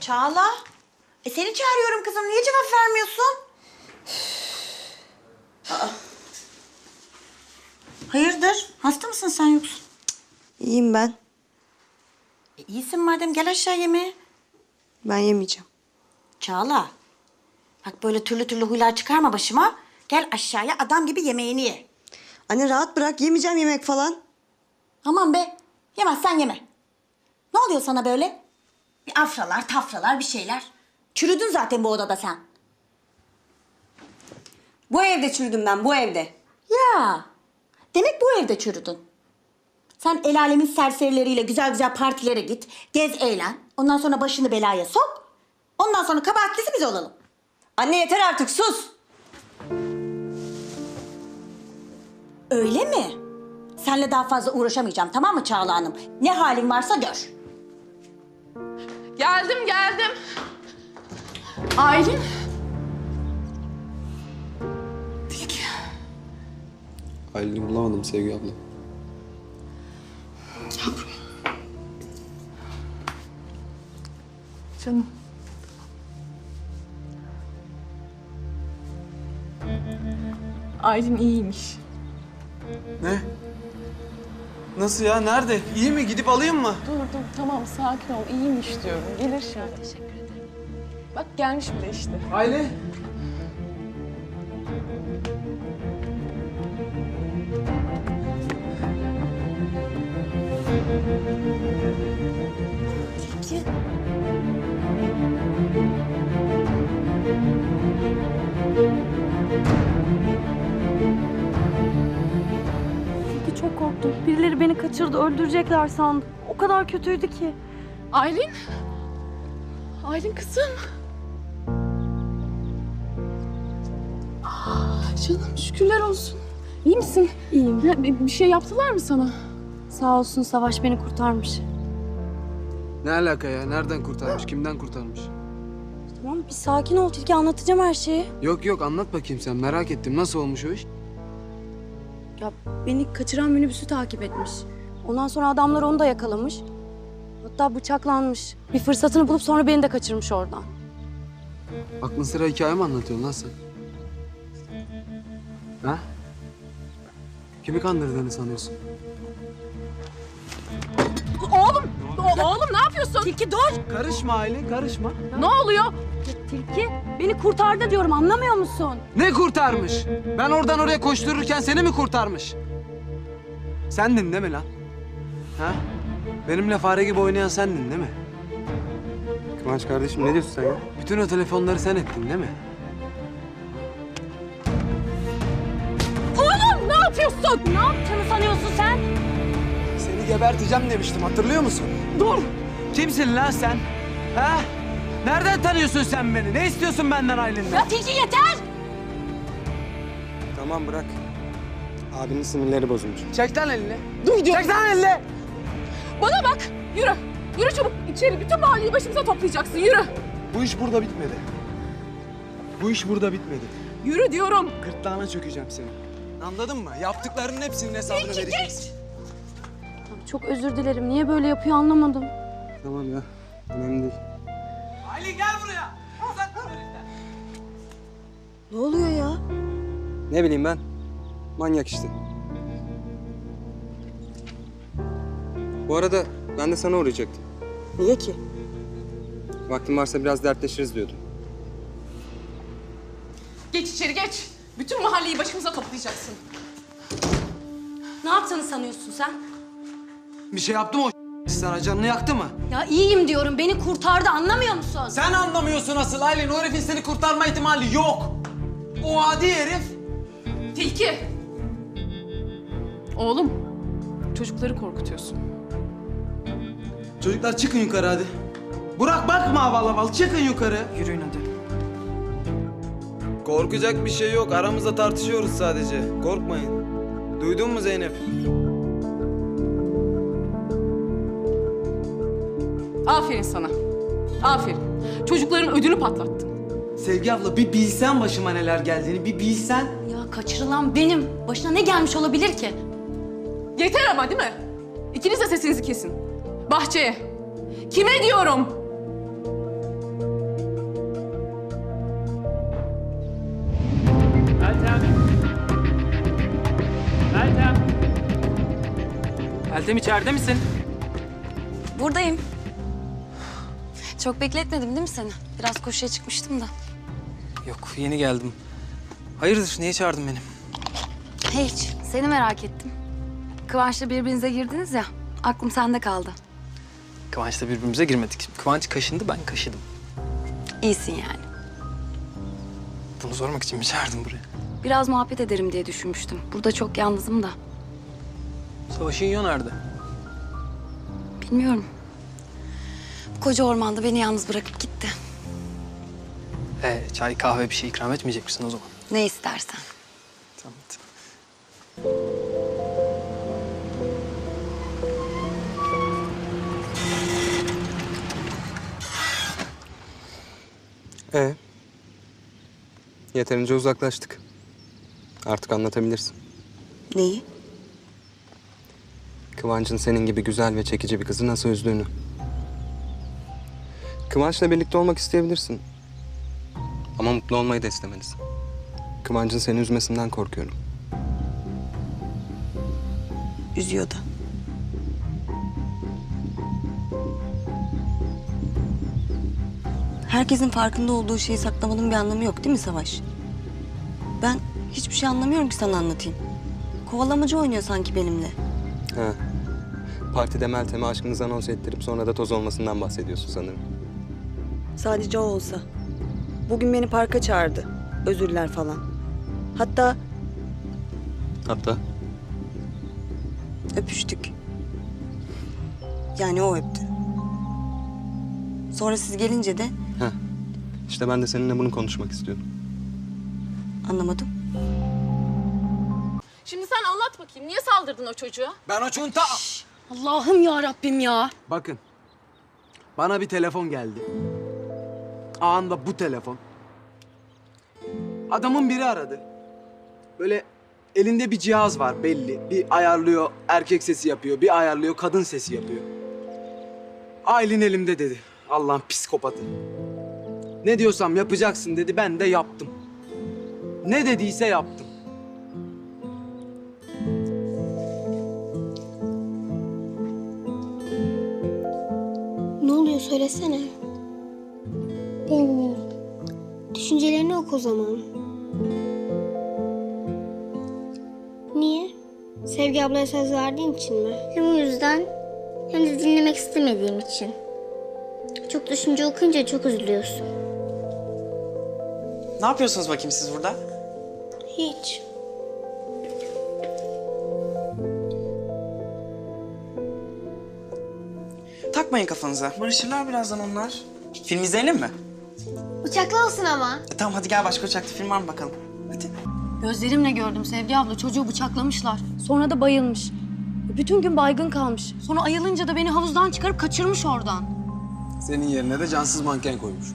Çağla. E seni çağırıyorum kızım. Niye cevap vermiyorsun? Aa. Hayırdır? Hasta mısın sen yoksa? İyiyim ben. E, iyisin madem gel aşağı yemeğe. Ben yemeyeceğim. Çağla. Bak böyle türlü türlü huylar çıkarma başıma. Gel aşağıya adam gibi yemeğini ye. Anne rahat bırak yemeyeceğim yemek falan. Aman be. Yemezsen yeme. Ne oluyor sana böyle? Afralar, tafralar bir şeyler. Çürüdün zaten bu odada sen. Bu evde çürüdüm ben bu evde. Ya. Demek bu evde çürüdün. Sen el alemin serserileriyle güzel güzel partilere git. Gez eğlen. Ondan sonra başını belaya sok. Ondan sonra kabahatlisi biz olalım. Anne yeter artık sus. Öyle mi? Senle daha fazla uğraşamayacağım tamam mı Çağla Hanım? Ne halin varsa gör. Geldim geldim. Aylin. Tilki. Aylin'i bulamadım Sevgi abla. Canım. Aylin iyiymiş. Ne? Nasıl ya? Nerede? İyi mi? Gidip alayım mı? Dur dur tamam sakin ol iyiymiş diyorum. Gelir şimdi. Teşekkür ederim. Bak gelmiş bile işte. Aylin. Çünkü çok korktum. Birileri beni kaçırdı, öldürecekler sandım. O kadar kötüydü ki. Aylin. Aylin kızım. Ah, Canım şükürler olsun. İyi misin? İyiyim. Ha, Bir bir şey yaptılar mı sana? Sağ olsun Savaş beni kurtarmış. Ne alaka ya? Nereden kurtarmış? Kimden kurtarmış? Tamam bir sakin ol Tilki anlatacağım her şeyi. Yok yok anlat bakayım sen. Merak ettim. Nasıl olmuş o iş? Ya beni kaçıran minibüsü takip etmiş. Ondan sonra adamlar onu da yakalamış. Hatta bıçaklanmış. Bir fırsatını bulup sonra beni de kaçırmış oradan. Aklın sıra hikaye mi anlatıyorsun lan sen? Ha? Kimi kandırdığını sanıyorsun? Oğlum. o- oğlum ne yapıyorsun? Tilki dur! Karışma Aylin, karışma. Ne oluyor? Tilki beni kurtardı diyorum anlamıyor musun? Ne kurtarmış? Ben oradan oraya koştururken seni mi kurtarmış? Sendin değil mi lan? Ha? Benimle fare gibi oynayan sendin değil mi? Kıvanç kardeşim ne diyorsun sen ya? Bütün o telefonları sen ettin değil mi? Oğlum ne yapıyorsun? Ne yaptığını sanıyorsun sen? Seni geberteceğim demiştim hatırlıyor musun? Dur. Kimsin lan sen? Ha? Nereden tanıyorsun sen beni? Ne istiyorsun benden Aylin'den? Ya Tilki yeter! Tamam bırak. Abinin sinirleri bozulmuş. Çek lan elini. Dur diyorum. Çek lan elini. Bana bak. Yürü. Yürü çabuk içeri. Bütün mahalleyi başımıza toplayacaksın. Yürü. Bu iş burada bitmedi. Bu iş burada bitmedi. Yürü diyorum. Gırtlağına çökeceğim seni. Anladın mı? Yaptıklarının hepsinin hesabını vereceksin. Çok özür dilerim. Niye böyle yapıyor anlamadım. Tamam ya. Önemli değil. Aylin gel buraya. Uzatma beni. Ne oluyor ya? Ne bileyim ben. Manyak işte. Bu arada ben de sana uğrayacaktım. Niye ki? Vaktin varsa biraz dertleşiriz diyordum. Geç içeri geç. Bütün mahalleyi başımıza toplayacaksın. Ne yaptığını sanıyorsun sen? Bir şey yaptı mı o sana? Canını yaktı mı? Ya iyiyim diyorum. Beni kurtardı anlamıyor musun? Sen anlamıyorsun asıl Aylin. O herifin seni kurtarma ihtimali yok. O adi herif Tilki. Oğlum. Çocukları korkutuyorsun. Çocuklar çıkın yukarı hadi. Burak bakma havalı havalı. Çıkın yukarı. Yürüyün hadi. Korkacak bir şey yok. Aramızda tartışıyoruz sadece. Korkmayın. Duydun mu Zeynep? Aferin sana. Aferin. Çocukların ödünü patlattın. Sevgi abla bir bilsen başıma neler geldiğini, bir bilsen. Ya kaçırılan benim. Başına ne gelmiş olabilir ki? Yeter ama değil mi? İkiniz de sesinizi kesin. Bahçeye. Kime diyorum? Meltem. Meltem. Meltem içeride misin? Buradayım. Çok bekletmedim değil mi seni? Biraz koşuya çıkmıştım da. Yok yeni geldim. Hayırdır niye çağırdın beni? Hiç. Seni merak ettim. Kıvanç'la birbirinize girdiniz ya. Aklım sende kaldı. Kıvanç'la birbirimize girmedik. Kıvanç kaşındı ben kaşıdım. İyisin yani. Bunu sormak için mi çağırdın buraya? Biraz muhabbet ederim diye düşünmüştüm. Burada çok yalnızım da. Savaş'ın yiyor nerede? Bilmiyorum. Koca ormanda beni yalnız bırakıp gitti. Ee, çay kahve bir şey ikram etmeyecek misin o zaman? Ne istersen. Tamam. Ee? Yeterince uzaklaştık. Artık anlatabilirsin. Neyi? Kıvanç'ın senin gibi güzel ve çekici bir kızı nasıl üzdüğünü. Kıvanç'la birlikte olmak isteyebilirsin. Ama mutlu olmayı da istemelisin. Kıvanç'ın seni üzmesinden korkuyorum. Üzüyor da. Herkesin farkında olduğu şeyi saklamanın bir anlamı yok değil mi Savaş? Ben hiçbir şey anlamıyorum ki sana anlatayım. Kovalamacı oynuyor sanki benimle. Ha. Partide Meltem'e aşkınızı anons ettirip sonra da toz olmasından bahsediyorsun sanırım. Sadece o olsa. Bugün beni parka çağırdı. Özürler falan. Hatta Hatta öpüştük. Yani o öptü. Sonra siz gelince de işte ben de seninle bunu konuşmak istiyorum. anlamadım. Şimdi sen anlat bakayım. Niye saldırdın o çocuğa? Ben o çocuğun ta... Allah'ım ya Rabbim ya. Bakın. Bana bir telefon geldi. Anında bu telefon. Adamın biri aradı. Böyle elinde bir cihaz var belli. Bir ayarlıyor erkek sesi yapıyor, bir ayarlıyor kadın sesi yapıyor. Aylin elimde dedi. Allah'ın psikopatı. Ne diyorsam yapacaksın dedi. Ben de yaptım. Ne dediyse yaptım. Ne oluyor söylesene. Bilmiyorum. Düşüncelerini oku o zaman. Niye? Sevgi ablaya söz verdiğin için mi? Hem o yüzden hem de dinlemek istemediğim için. Çok düşünce okuyunca çok üzülüyorsun. Ne yapıyorsunuz bakayım siz burada? Hiç. Takmayın kafanıza. Barışırlar birazdan onlar. Film izleyelim mi? Uçaklı olsun ama. E, tamam hadi gel başka uçakta film var mı bakalım? Hadi. Gözlerimle gördüm Sevgi abla. Çocuğu bıçaklamışlar. Sonra da bayılmış. Bütün gün baygın kalmış. Sonra ayılınca da beni havuzdan çıkarıp kaçırmış oradan. Senin yerine de cansız manken koymuş.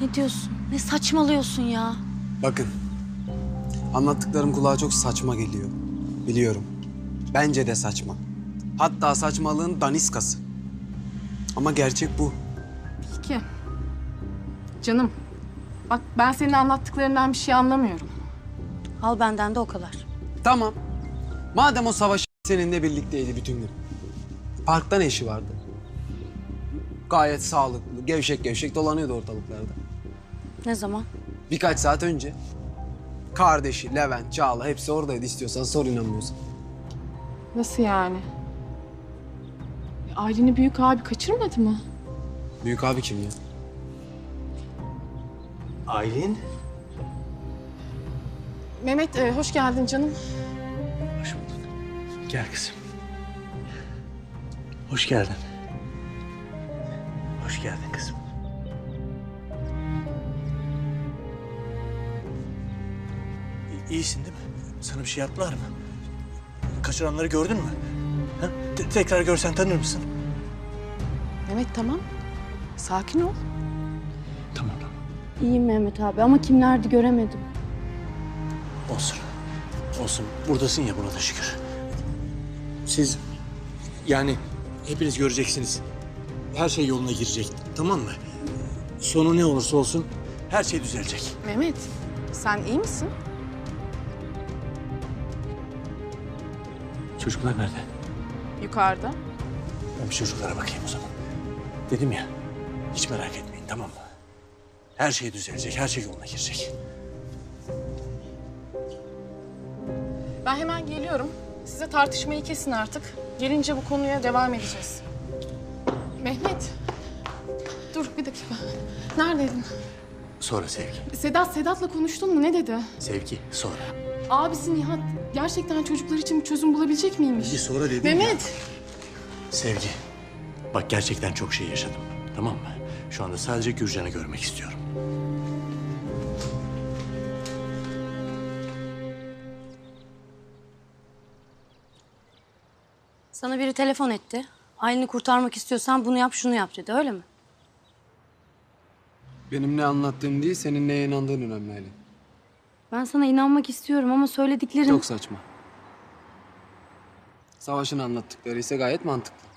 Ne diyorsun? Ne saçmalıyorsun ya? Bakın. Anlattıklarım kulağa çok saçma geliyor. Biliyorum. Bence de saçma. Hatta saçmalığın daniskası. Ama gerçek bu. Peki. Canım. Bak ben senin anlattıklarından bir şey anlamıyorum. Al benden de o kadar. Tamam. Madem o savaş seninle birlikteydi bütün gün. Parkta ne işi vardı? Gayet sağlıklı, gevşek gevşek dolanıyordu ortalıklarda. Ne zaman? Birkaç saat önce. Kardeşi, Levent, Çağla hepsi oradaydı istiyorsan sor inanmıyorsan. Nasıl yani? Aileni büyük abi kaçırmadı mı? Büyük abi kim ya? Aylin. Mehmet e, hoş geldin canım. Hoş bulduk. Gel kızım. Hoş geldin. Hoş geldin kızım. İ- İyisin değil mi? Sana bir şey yaptılar mı? Kaçıranları gördün mü? Ha? Te- tekrar görsen tanır mısın? Mehmet tamam. Sakin ol. Tamam tamam. İyiyim Mehmet abi ama kimlerdi göremedim. Olsun. Olsun. Buradasın ya buna da şükür. Siz yani hepiniz göreceksiniz. Her şey yoluna girecek. Tamam mı? Sonu ne olursa olsun her şey düzelecek. Mehmet sen iyi misin? Çocuklar nerede? Yukarıda. Ben bir çocuklara bakayım o zaman. Dedim ya, hiç merak etmeyin tamam mı? Her şey düzelecek, her şey yoluna girecek. Ben hemen geliyorum. Size tartışmayı kesin artık. Gelince bu konuya devam edeceğiz. Mehmet. Dur bir dakika. Neredeydin? Sonra Sevgi. Sedat, Sedat'la konuştun mu? Ne dedi? Sevgi, sonra. Abisi Nihat gerçekten çocuklar için bir çözüm bulabilecek miymiş? Bir sonra dedim ya. Mehmet. Sevgi, bak gerçekten çok şey yaşadım. Tamam mı? Şu anda sadece Gürcan'ı görmek istiyorum. Sana biri telefon etti. Aylin'i kurtarmak istiyorsan bunu yap şunu yap dedi öyle mi? Benim ne anlattığım değil, senin neye inandığın önemli Aylin. Ben sana inanmak istiyorum ama söylediklerin... Çok saçma. Savaş'ın anlattıkları ise gayet mantıklı.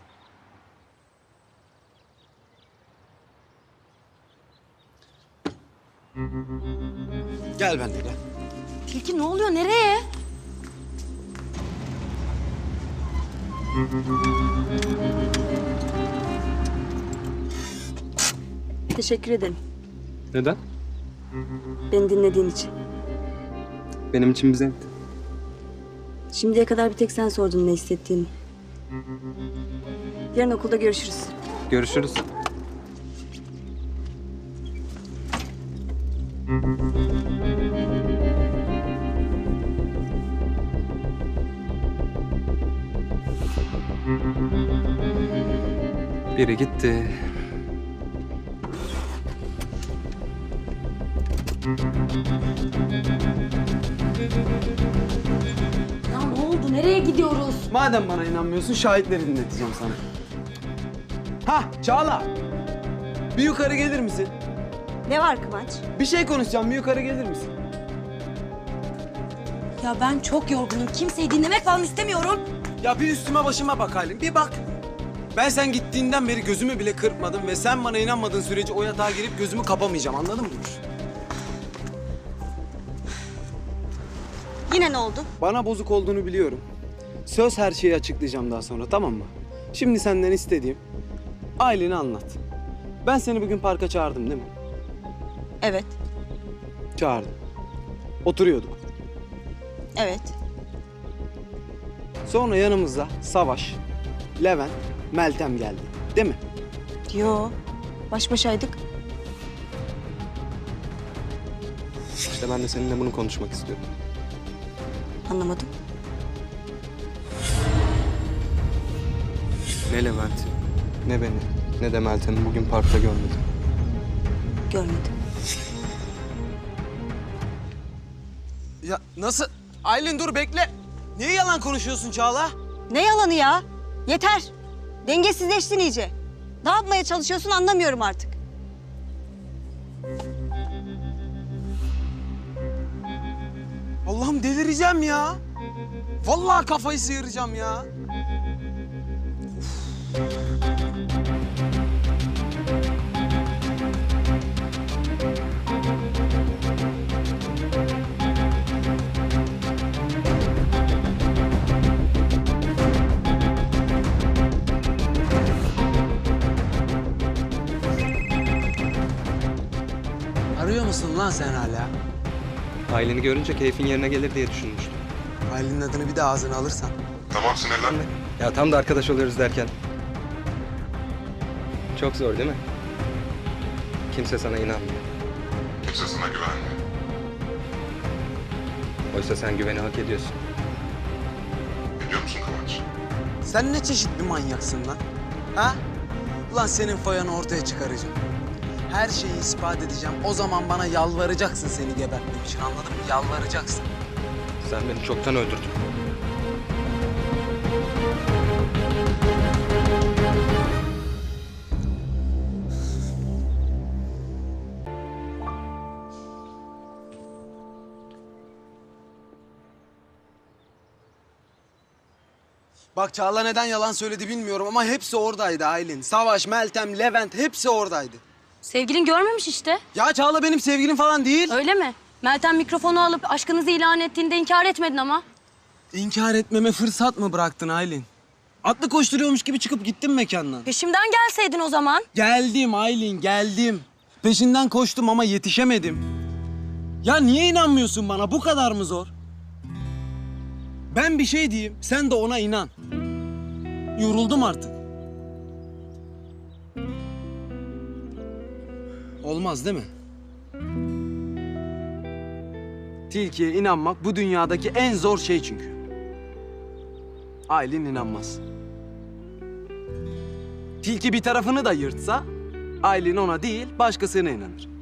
Gel benimle gel. Tilki ne oluyor nereye? Teşekkür ederim. Neden? Beni dinlediğin için. Benim için bir zevkti. Şimdiye kadar bir tek sen sordun ne hissettiğini. Yarın okulda görüşürüz. Görüşürüz. Biri gitti. Ya ne oldu? Nereye gidiyoruz? Madem bana inanmıyorsun şahitleri dinleteceğim sana. Ha Çağla. Bir yukarı gelir misin? Ne var Kıvanç? Bir şey konuşacağım. Bir yukarı gelir misin? Ya ben çok yorgunum. Kimseyi dinlemek falan istemiyorum. Ya bir üstüme başıma bak Halim. Bir bak. Ben sen gittiğinden beri gözümü bile kırpmadım ve sen bana inanmadığın sürece o yatağa girip gözümü kapamayacağım. Anladın mı? Yine ne oldu? Bana bozuk olduğunu biliyorum. Söz her şeyi açıklayacağım daha sonra tamam mı? Şimdi senden istediğim aileni anlat. Ben seni bugün parka çağırdım değil mi? Evet, Çağırdım. Oturuyorduk. evet. Sonra yanımızda Savaş, Levent, Meltem geldi. Değil mi? Yo, baş başaydık. İşte ben de seninle bunu konuşmak istiyorum. Anlamadım. Ne Levent, ne beni, ne de Meltem'i bugün parkta görmedim. Görmedim. Nasıl? Aylin dur bekle. Niye yalan konuşuyorsun Çağla? Ne yalanı ya? Yeter. Dengesizleştin iyice. Ne yapmaya çalışıyorsun anlamıyorum artık. Allah'ım delireceğim ya. Vallahi kafayı sıyıracağım ya. Arıyor musun lan sen hala? Aileni görünce keyfin yerine gelir diye düşünmüştüm. Aylin'in adını bir de ağzına alırsan. Tamam sinirlenme. Ya tam da arkadaş oluyoruz derken. Çok zor değil mi? Kimse sana inanmıyor. Kimse sana güvenmiyor. Oysa sen güveni hak ediyorsun. Biliyor musun Kıvanç? Sen ne çeşit bir manyaksın lan? Ha? Ulan senin fayanı ortaya çıkaracağım. Her şeyi ispat edeceğim. O zaman bana yalvaracaksın seni gebertmem için anladın mı? Yalvaracaksın. Sen beni çoktan öldürdün. Bak Çağla neden yalan söyledi bilmiyorum ama hepsi oradaydı Aylin. Savaş, Meltem, Levent hepsi oradaydı. Sevgilin görmemiş işte. Ya Çağla benim sevgilim falan değil. Öyle mi? Meltem mikrofonu alıp aşkınızı ilan ettiğinde inkar etmedin ama. İnkar etmeme fırsat mı bıraktın Aylin? Atlı koşturuyormuş gibi çıkıp gittin mekandan. Peşimden gelseydin o zaman. Geldim Aylin, geldim. Peşinden koştum ama yetişemedim. Ya niye inanmıyorsun bana? Bu kadar mı zor? Ben bir şey diyeyim, sen de ona inan. Yoruldum artık. Olmaz değil mi? Tilkiye inanmak bu dünyadaki en zor şey çünkü. Aylin inanmaz. Tilki bir tarafını da yırtsa, Aylin ona değil başkasına inanır.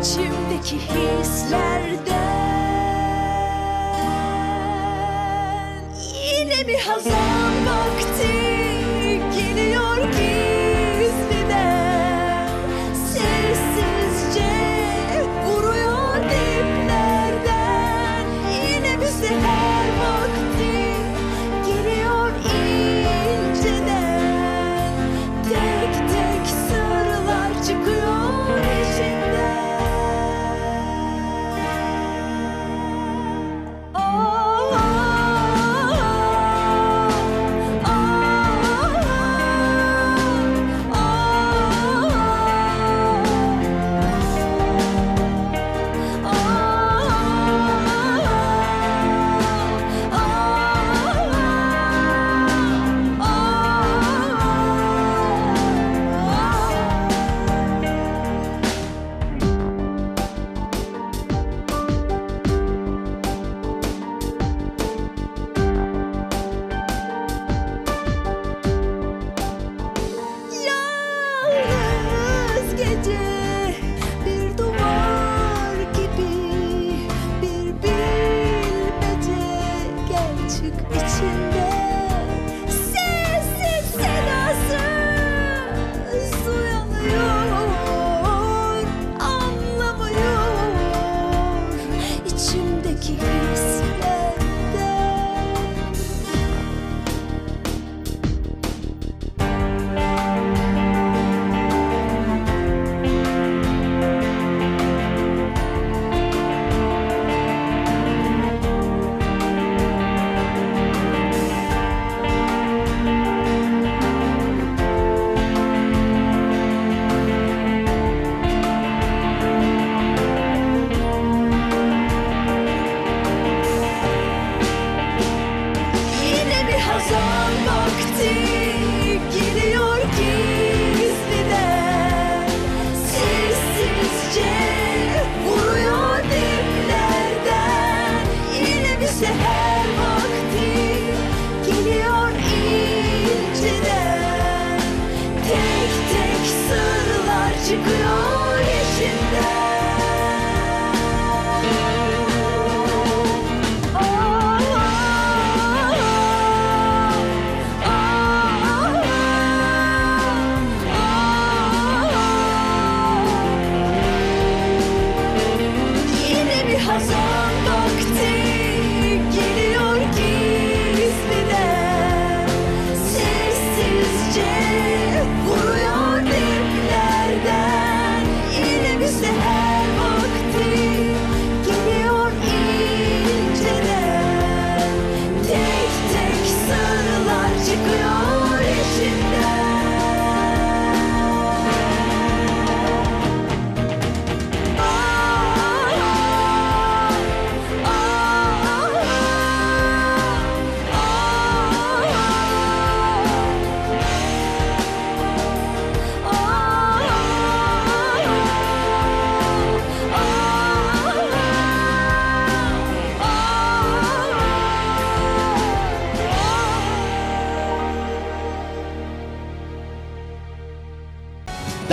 İçimdeki hislerden Yine bir hazan